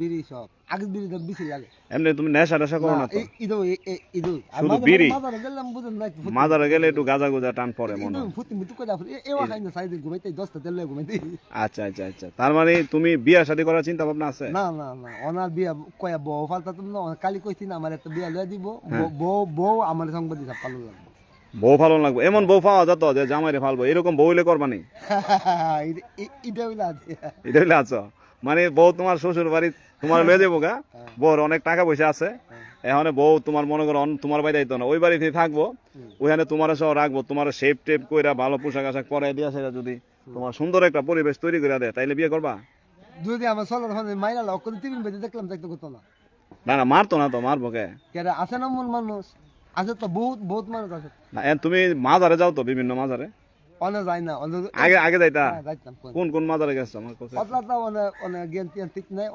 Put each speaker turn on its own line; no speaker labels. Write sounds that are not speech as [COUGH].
বিড়ি সব। আগে বিড়ি তো বেশি লাগে
এমনি তুমি নেশা টেশা করো না তো।
ইদো ইদো
শুধু বিড়ি?
মাদারে গেলাম বুঝেন না
মাজারে গেলে একটু গাজা গুজা টান পড়ে মনে হয়।
ফুটি মিটু করে আপনি এওয়া খাই না সাইডে ঘুমাইতে দশটা তেলে ঘুমাইতে।
আচ্ছা আচ্ছা আচ্ছা। তার মানে তুমি বিয়া শাদী করার চিন্তা ভাবনা আছে?
না না না। ওনার বিয়া কয়া বউ ফালতা তুমি না কালি কইছি না আমার একটা বিয়া লয়ে দিব।
হ্যাঁ।
বউ বউ আমার দিতে পালো লাগবে।
বউ ফালন লাগবে। এমন বউ পাওয়া যেত যে জামাইরে ফালবো এরকম বউ হইলে করবা নি? [LAUGHS]
এটা হইলে আছে।
এটা হইলে আছো? মানে বউ তোমার শ্বশুর বাড়ি তোমার লয়ে যাব গা। [LAUGHS]
হ্যাঁ।
বউর অনেক টাকা পয়সা আছে। এখানে বউ তোমার মনে করো তোমার বাড়ি যাইতো না। ওই বাড়িতে থাকব ওইখানে তোমার সহ রাখব। তোমার শেপ টেপ কইরা ভালো পোশাক আশাক পরাই দিয়া সেটা যদি তোমার সুন্দর একটা পরিবেশ তৈরি করে দেয় তাইলে বিয়ে করবা?
যদি আমার চলার মাইরা লক করে টিফিন বেজে দেখলাম দেখতে করতো না।
না না মারতো না তো মারবো কে?
আছে না মন মানুষ? আছে তো বহুত বহুত মানুষ আছে।
না তুমি মাজারে যাও তো বিভিন্ন মাজারে।
অনেক যায় না অনেক
আগে আগে যাইতা?
যাইতাম
কোন কোন মাজারে গেছো? আমার কথা
পতলা তো টিয়ান ঠিক নাই